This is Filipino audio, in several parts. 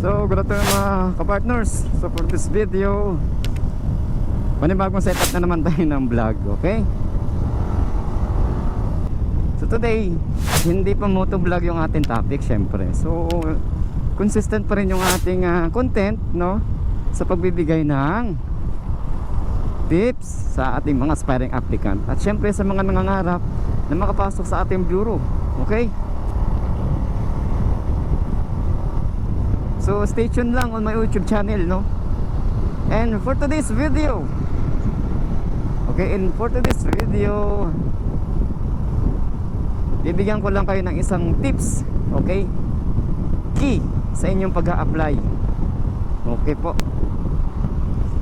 So, good afternoon mga kapartners. So, for this video, panibagong setup na naman tayo ng vlog, okay? So, today, hindi pa motovlog yung ating topic, syempre. So, consistent pa rin yung ating ah, content, no? Sa pagbibigay ng tips sa ating mga aspiring applicant. At syempre sa mga nangangarap na makapasok sa ating bureau, okay? So stay tuned lang on my YouTube channel, no? And for today's video, okay, and for today's video, bibigyan ko lang kayo ng isang tips, okay? Key sa inyong pag-a-apply. Okay po.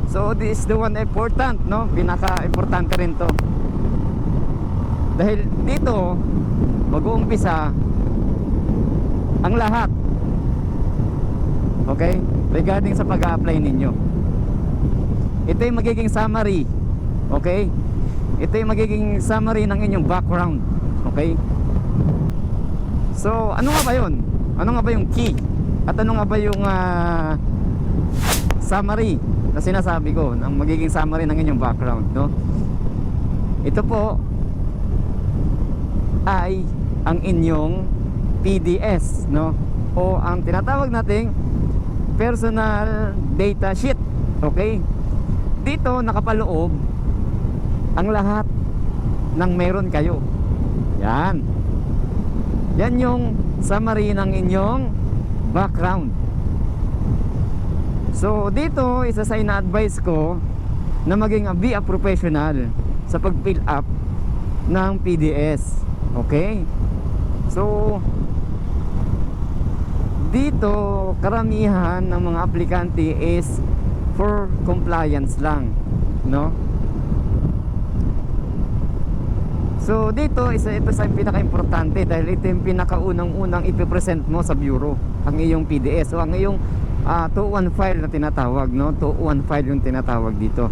So this is the one important, no? Pinaka-importante rin to. Dahil dito, mag-uumpisa ang lahat Okay? Regarding sa pag-apply ninyo. Ito yung magiging summary. Okay? Ito yung magiging summary ng inyong background. Okay? So, ano nga ba yun? Ano nga ba yung key? At ano nga ba yung ah, summary na sinasabi ko ng magiging summary ng inyong background, no? Ito po ay ang inyong PDS, no? O ang tinatawag nating personal data sheet. Okay? Dito nakapaloob ang lahat ng meron kayo. Yan. Yan yung summary ng inyong background. So dito isa sa ina-advise ko na maging a, be professional sa pag-fill up ng PDS. Okay? So dito karamihan ng mga aplikante is for compliance lang no? So dito isa ito sa pinaka-importante dahil ito yung pinakaunang-unang ipipresent mo sa bureau ang iyong PDS so ang iyong uh, 201 file na tinatawag no? 201 file yung tinatawag dito.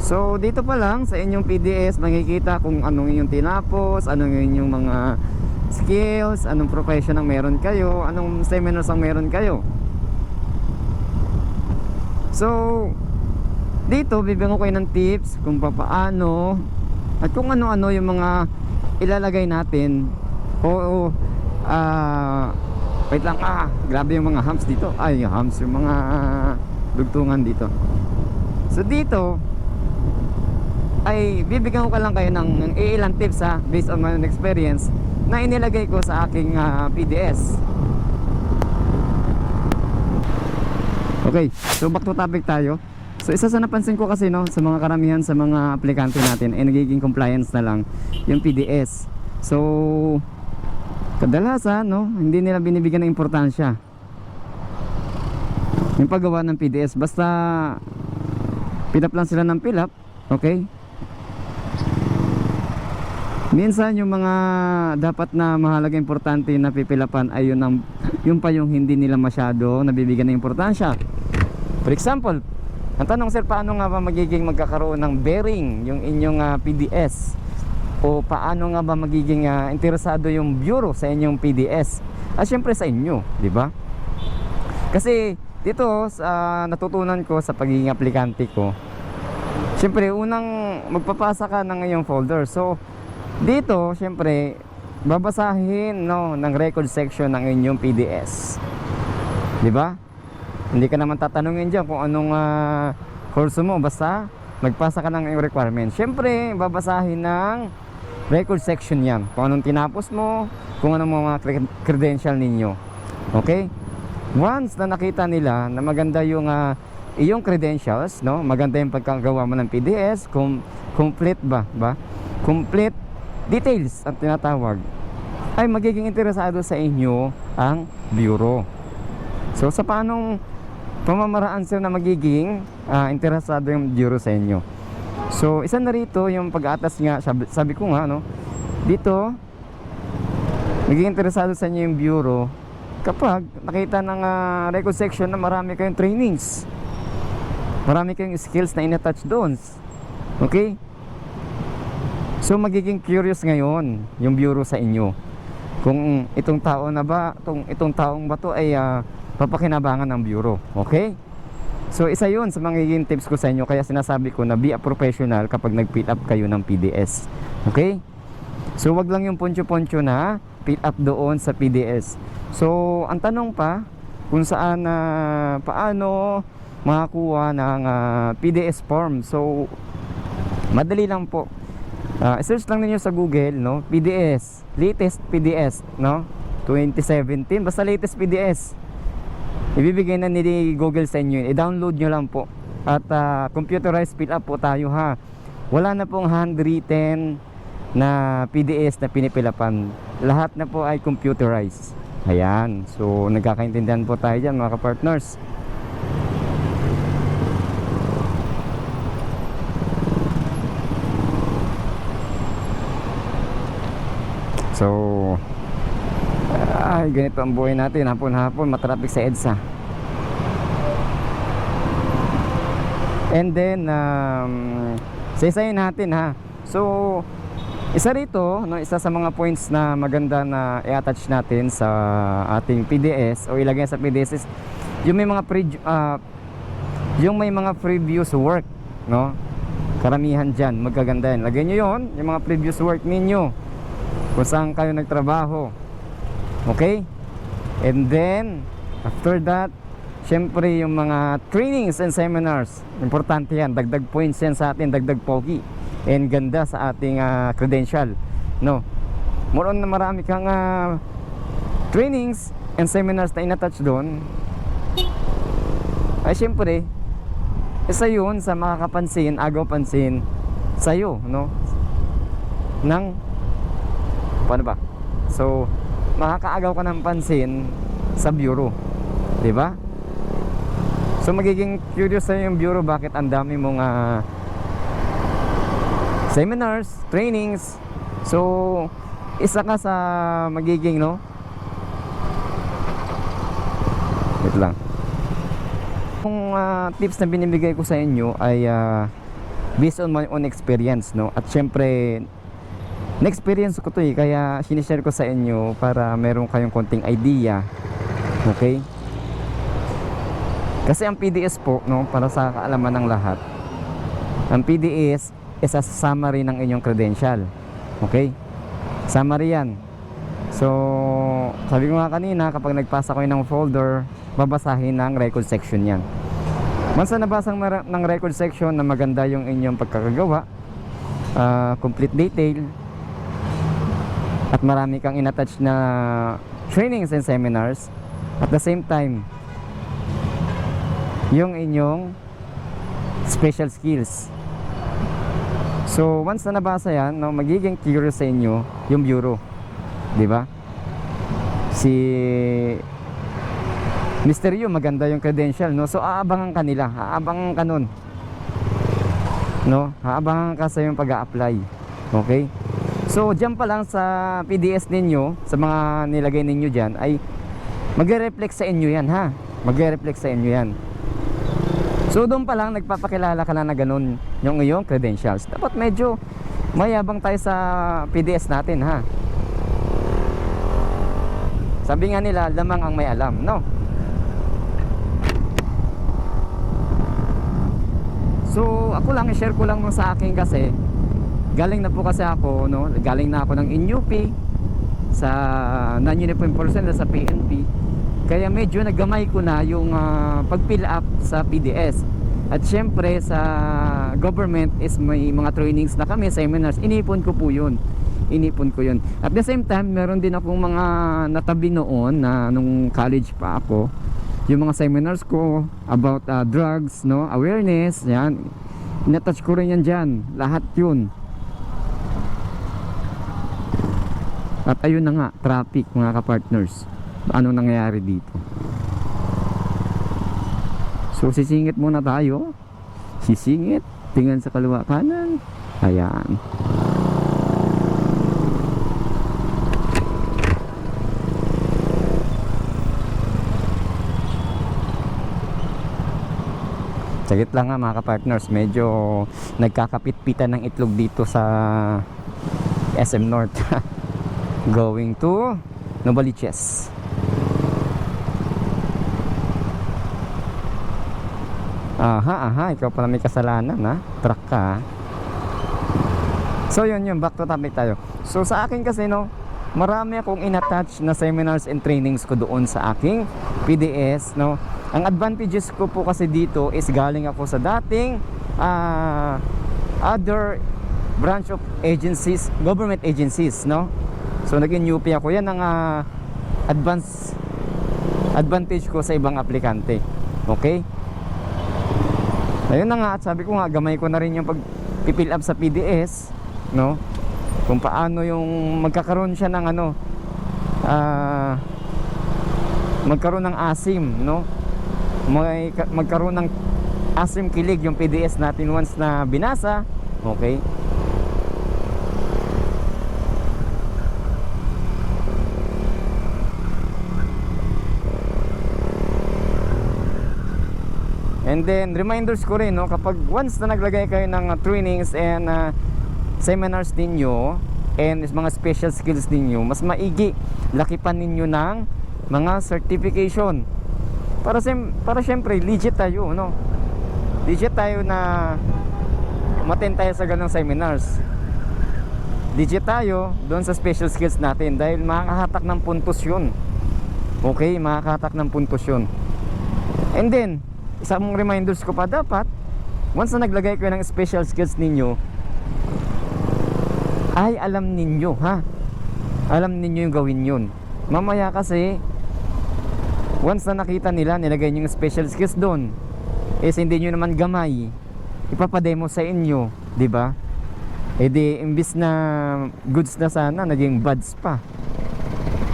So dito pa lang sa inyong PDS makikita kung anong inyong tinapos, anong inyong mga skills, anong profession ang meron kayo, anong seminars ang meron kayo. So, dito bibigyan ko kayo ng tips kung papaano at kung ano-ano yung mga ilalagay natin. O ah wait lang. Ah grabe yung mga hams dito. Ay hams yung mga dugtungan dito. So dito ay bibigyan ko ka lang kayo ng, ng ilang tips ha based on my own experience na inilagay ko sa aking ah, PDS Okay, so back to topic tayo. So isa sa napansin ko kasi no sa mga karamihan sa mga aplikante natin ay nagiging compliance na lang yung PDS. So kadalasan no hindi nila binibigyan ng importansya yung paggawa ng PDS basta fill up lang sila ng fill up okay Minsan yung mga dapat na mahalaga importante na pipilapan ay yun, ang, yun pa yung hindi nila masyado nabibigyan ng importansya. For example, ang tanong sir, paano nga ba magiging magkakaroon ng bearing yung inyong ah, PDS? O paano nga ba magiging ah, interesado yung bureau sa inyong PDS? At syempre sa inyo, di ba? Kasi dito sa natutunan ko sa pagiging aplikante ko, syempre unang magpapasa ka ng iyong folder. So dito, syempre, babasahin no ng record section ng inyong PDS. 'Di ba? Hindi ka naman tatanungin diyan kung anong ah, kurso mo basta magpasa ka ng requirement. Syempre, babasahin ng record section 'yan. Kung anong tinapos mo, kung anong mga cre- credential ninyo. Okay? Once na nakita nila na maganda yung ah, iyong credentials, no? Maganda yung pagkagawa mo ng PDS, com- complete ba, ba? Complete details ang tinatawag ay magiging interesado sa inyo ang bureau. So sa paanong pamamaraan sir na magiging ah, interesado yung bureau sa inyo? So isa na rito yung pag-atas nga sabi, sabi ko nga no dito magiging interesado sa inyo yung bureau kapag nakita ng ah, record section na marami kayong trainings marami kayong skills na in-attach doon okay So magiging curious ngayon yung bureau sa inyo. kung itong tao na ba, itong, itong taong ba to ay ah, papakinabangan ng bureau. Okay? So isa yun sa magiging tips ko sa inyo kaya sinasabi ko na be a professional kapag nag-fill up kayo ng PDS. Okay? So wag lang yung poncho-poncho na fill up doon sa PDS. So ang tanong pa kung saan na paano makakuha ng ah, PDS form. So madali lang po. Ah, search lang ninyo sa Google, no? PDS, latest PDS, no? 2017, basta latest PDS. Ibibigay na ni Google sa inyo. I-download nyo lang po. At ah, computerized fill up po tayo ha. Wala na pong handwritten na PDS na pinipilapan. Lahat na po ay computerized. Ayan. So, nagkakaintindihan po tayo dyan mga ka-partners. So, ay, ganito ang buhay natin. Hapon-hapon, matraffic sa EDSA. And then, um, saysayin natin ha. So, isa rito, no, isa sa mga points na maganda na i-attach natin sa ating PDS o ilagay sa PDS is yung may mga pre, ah, yung may mga previous work, no? Karamihan dyan, magaganda yan. Lagay nyo yon yung mga previous work ninyo. Kung saan kayo nagtrabaho. Okay? And then, after that, syempre yung mga trainings and seminars. Importante yan. Dagdag points yan sa atin, dagdag pogi. And ganda sa ating ah, credential. No? More na marami kang ah, trainings and seminars na inattach doon. Ay syempre, isa yun sa makakapansin, agaw pansin sa'yo, no? Ng, paano ba? So, makakaagaw ka ng pansin sa bureau. 'Di ba? So magiging curious sa yung bureau bakit ang dami mong ah, seminars, trainings. So isa ka sa magiging no. Wait lang. Yung ah, tips na binibigay ko sa inyo ay ah, based on my own experience no. At syempre na-experience ko to eh, kaya sinishare ko sa inyo para meron kayong konting idea. Okay? Kasi ang PDS po, no, para sa kaalaman ng lahat, ang PDS is a summary ng inyong credential. Okay? Summary yan. So, sabi ko nga kanina, kapag nagpasa kayo ng folder, babasahin ng record section yan. Once na nabasa ng record section na maganda yung inyong pagkakagawa, ah, complete detail, at marami kang inattach na trainings and seminars. At the same time yung inyong special skills. So once na nabasa yan no, magiging curious sa inyo yung bureau. Di ba? Si Mr. Yu maganda yung credential no? So aabangan ka nila. Aabangan ka no? Aabangan ka sa yung pag-a-apply. Okay So, dyan pa lang sa PDS ninyo, sa mga nilagay ninyo dyan, ay magre-reflect sa inyo yan, ha? Magre-reflect sa inyo yan. So, doon pa lang, nagpapakilala ka na na ganun yung iyong credentials. Dapat medyo mayabang tayo sa PDS natin, ha? Sabi nga nila, lamang ang may alam, no? So, ako lang, i-share ko lang sa akin kasi galing na po kasi ako no? Galing na ako ng INUP sa non-uniform personnel sa PNP kaya medyo nagamay ko na yung ah, pag-fill up sa PDS at syempre sa government is may mga trainings na kami seminars. Inipon ko po yun. Inipon ko yun. At the same time meron din akong mga natabi noon na nung college pa ako. Yung mga seminars ko about ah, drugs no? Awareness yan. Inatouch ko rin yan dyan. Lahat yun At ayun na nga, traffic mga ka-partners. Ano nangyayari dito? So sisingit muna tayo. Sisingit, tingnan sa kaliwa kanan. Ayan. Sagit lang nga mga ka-partners, medyo nagkakapit-pitan ng itlog dito sa SM North. going to Novaliches. Aha, aha, ikaw pala may kasalanan ha. Truck ka ha. So yun yun, back to topic tayo. So sa akin kasi no, marami akong inattach na seminars and trainings ko doon sa aking PDS no. Ang advantages ko po kasi dito is galing ako sa dating ah, other branch of agencies, government agencies no. So naging UP ako. Yan ang ah, advance advantage ko sa ibang aplikante. Okay? Ayun na nga at sabi ko nga gamay ko na rin yung pag pipill up sa PDS no kung paano yung magkakaroon siya ng ano ah magkaroon ng asim no may ka- magkaroon ng asim kilig yung PDS natin once na binasa okay And then reminders ko rin no kapag once na naglagay kayo ng uh, trainings and uh, seminars ninyo and mga special skills ninyo, mas maigi lakipan ninyo ng mga certification. Para sem para syempre legit tayo no. Legit tayo na maten tayo sa ganong seminars. Legit tayo doon sa special skills natin dahil makakahatak ng puntos yun. Okay, makakahatak ng puntos yun. And then, isang reminders ko pa dapat, once na naglagay ko ng special skills ninyo, ay alam ninyo ha. Alam ninyo yung gawin yun. Mamaya kasi, once na nakita nila, nilagay nyo yung special skills doon, is hindi nyo naman gamay, ipapademo sa inyo, di ba? E di, imbis na goods na sana, naging bads pa.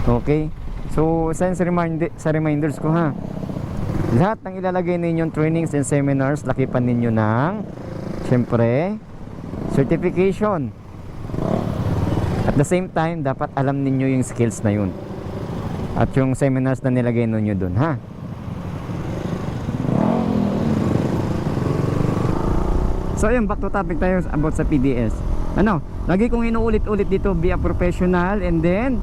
Okay? So, sa, sa, sa reminders ko ha, lahat ng ilalagay ninyong trainings and seminars, lakipan ninyo ng, syempre, certification. At the same time, dapat alam ninyo yung skills na yun. At yung seminars na nilagay ninyo dun, ha? So yun, back to topic tayo about sa PDS. Ano, lagi kong inuulit-ulit dito, be a professional and then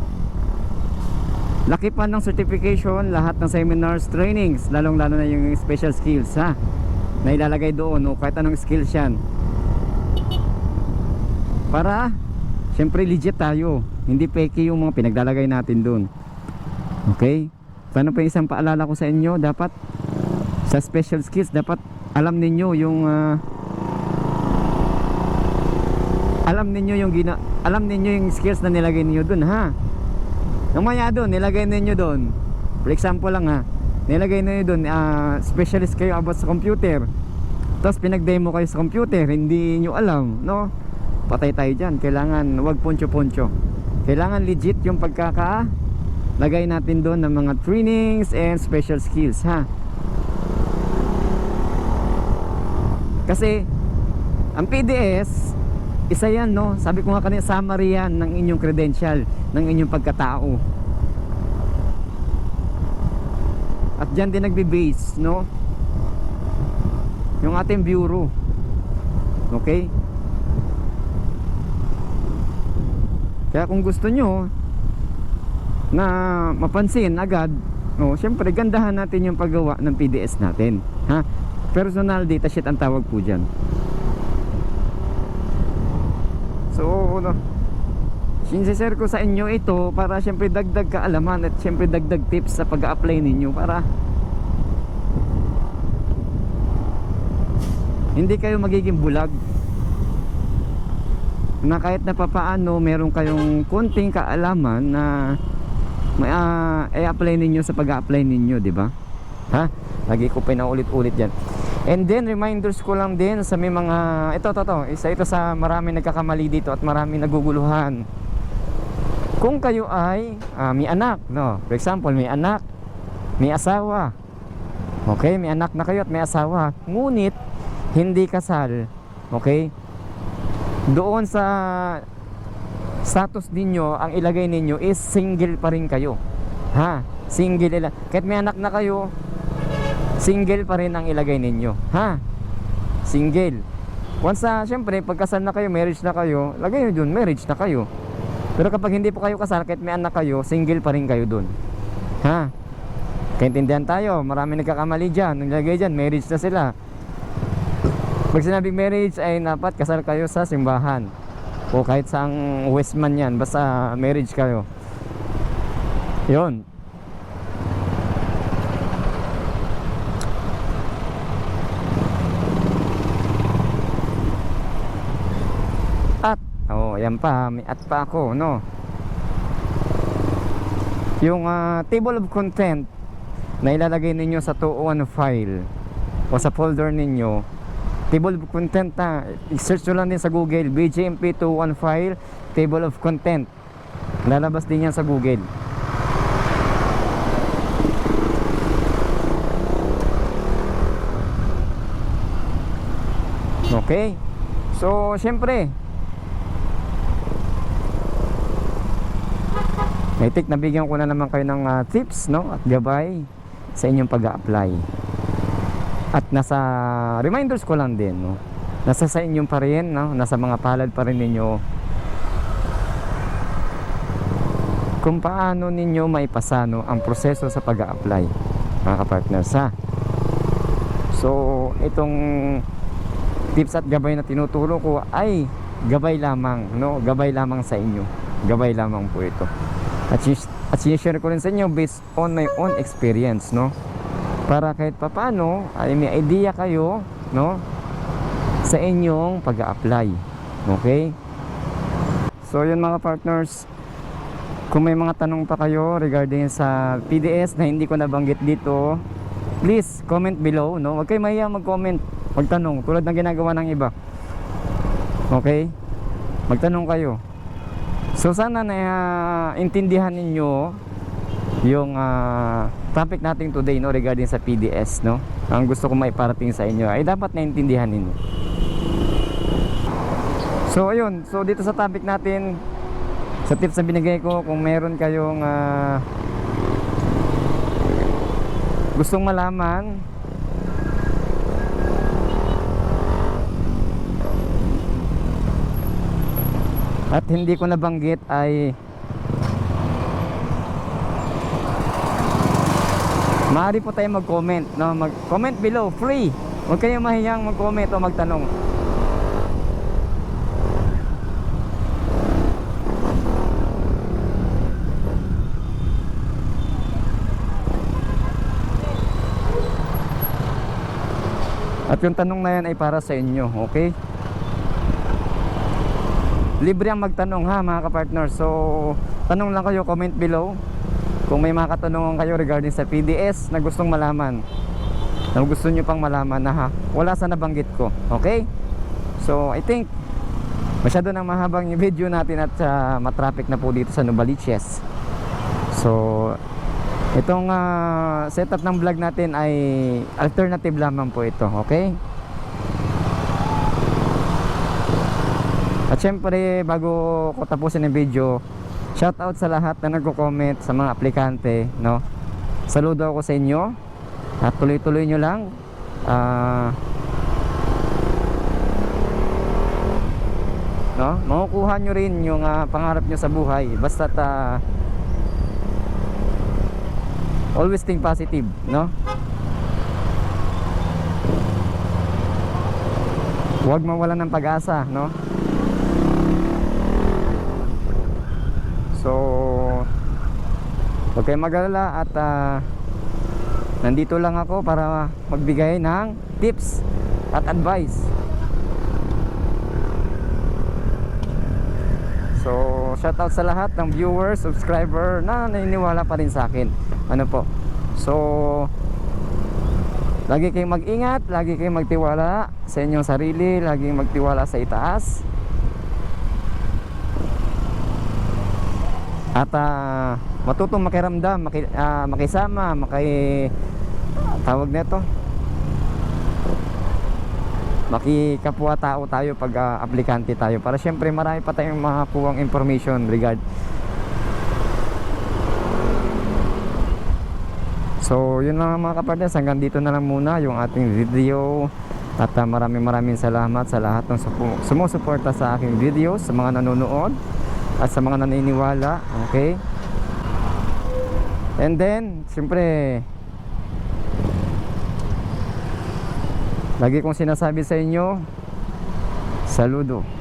laki pa ng certification, lahat ng seminars, trainings, lalong-lalo na yung special skills, ha? Na ilalagay doon, o kahit anong skills yan. Para, syempre legit tayo. Hindi peke yung mga pinaglalagay natin doon. Okay? Paano pa isang paalala ko sa inyo, dapat sa special skills, dapat alam ninyo yung ah, alam ninyo yung gina alam ninyo yung skills na nilagay niyo doon ha Namaya doon, nilagay ninyo doon. For example lang ha. Nilagay ninyo doon, ah, specialist kayo about sa computer. Tapos pinag-demo kayo sa computer, hindi nyo alam, no? Patay tayo dyan. Kailangan, wag poncho-poncho. Kailangan legit yung pagkaka lagay natin doon ng mga trainings and special skills, ha? Kasi, ang PDS, isa yan, no? Sabi ko nga kanina, summary yan ng inyong credential, ng inyong pagkatao. At dyan din nagbe-base, no? Yung ating bureau. Okay? Kaya kung gusto nyo na mapansin agad, no, syempre gandahan natin yung paggawa ng PDS natin. Ha? Personal data sheet ang tawag po dyan. No, sinsishare ko sa inyo ito para syempre dagdag kaalaman at syempre dagdag tips sa pag-apply ninyo para hindi kayo magiging bulag na kahit na papaano meron kayong konting kaalaman na may uh, i-apply ninyo sa pag-apply ninyo, di ba? Ha? Lagi ko pinaulit-ulit yan. And then reminders ko lang din sa may mga ito to to, isa ito sa marami nagkakamali dito at marami naguguluhan. Kung kayo ay ah, may anak, no. For example, may anak, may asawa. Okay, may anak na kayo at may asawa. Ngunit hindi kasal. Okay? Doon sa status ninyo, ang ilagay ninyo is single pa rin kayo. Ha? Single ila. Kahit may anak na kayo, single pa rin ang ilagay ninyo. Ha? Single. Once na, syempre, pagkasal na kayo, marriage na kayo, lagay nyo dun, marriage na kayo. Pero kapag hindi po kayo kasal, kahit may anak kayo, single pa rin kayo dun. Ha? Kaintindihan tayo, marami nagkakamali dyan. Nilagay dyan, marriage na sila. Pag sinabing marriage ay dapat kasal kayo sa simbahan. O kahit saang Westman yan, basta marriage kayo. Yun. At, oh, yan pa, may at pa ako, no? Yung ah, table of content na ilalagay ninyo sa 201 file o sa folder ninyo, table of content na, i-search nyo lang din sa Google, BGMP 201 file, table of content. Lalabas din yan sa Google. Okay? So, syempre, I think nabigyan ko na naman kayo ng ah, tips no at gabay sa inyong pag-apply. At nasa reminders ko lang din no. Nasa sa inyong pa rin no, nasa mga palad pa rin ninyo kung paano ninyo maipasano ang proseso sa pag-apply mga kapartners ha. So, itong tips at gabay na tinuturo ko ay gabay lamang no, gabay lamang sa inyo. Gabay lamang po ito. At, at sinishare ko rin sa inyo based on my own experience, no? Para kahit papano ay may idea kayo, no? Sa inyong pag apply Okay? So, yun mga partners. Kung may mga tanong pa kayo regarding sa PDS na hindi ko nabanggit dito, please comment below, no? Huwag kayo mahiya mag-comment, magtanong, tulad ng ginagawa ng iba. Okay? Magtanong kayo. So sana na ah, intindihan ninyo yung ah, topic natin today no regarding sa PDS no. Ang gusto ko maiparating sa inyo ay dapat naintindihan ninyo. So ayun, so dito sa topic natin sa tips na binigay ko kung meron kayong ah, gustong malaman at hindi ko nabanggit ay maaari po tayo mag-comment no? mag-comment below free. Huwag kayong mahiyang mag-comment o magtanong. At yung tanong na yan ay para sa inyo okay libre ang magtanong ha mga kapartner so tanong lang kayo comment below. Kung may mga katanungan kayo regarding sa PDS na gustong malaman na gusto nyo pang malaman na ha wala sa nabanggit ko okay? So I think masyado nang mahabang yung video natin at uh, matraffic na po dito sa Novaliches. So itong ah, setup ng vlog natin ay alternative lamang po ito okay At syempre, bago ko tapusin ang video, shout out sa lahat na nagko-comment sa mga aplikante, no? Saludo ako sa inyo. At tuloy-tuloy nyo lang. Ah no? Makukuha nyo rin yung ah, pangarap nyo sa buhay. Basta ta always think positive, no? Huwag mawalan ng pag-asa, no? So, huwag kayong mag-alala at ah, nandito lang ako para magbigay ng tips at advice. So, shout out sa lahat ng viewers, subscriber na naniniwala pa rin sa akin. Ano po? So, lagi kayong mag-ingat, lagi kayong magtiwala sa inyong sarili, lagi magtiwala sa itaas. At ah, matutong makiramdam, maki, ah, makisama, maki tawag nito. Makikapwa tao tayo pag ah, aplikante tayo para syempre marami pa tayong makakuwang information regard So, yun lang mga kapartners. Hanggang dito na lang muna yung ating video. At ah, maraming maraming salamat sa lahat ng sumusuporta sa aking videos, sa mga nanonood. at sa mga naniniwala. Okay? And then, siyempre, lagi kong sinasabi sa inyo, saludo.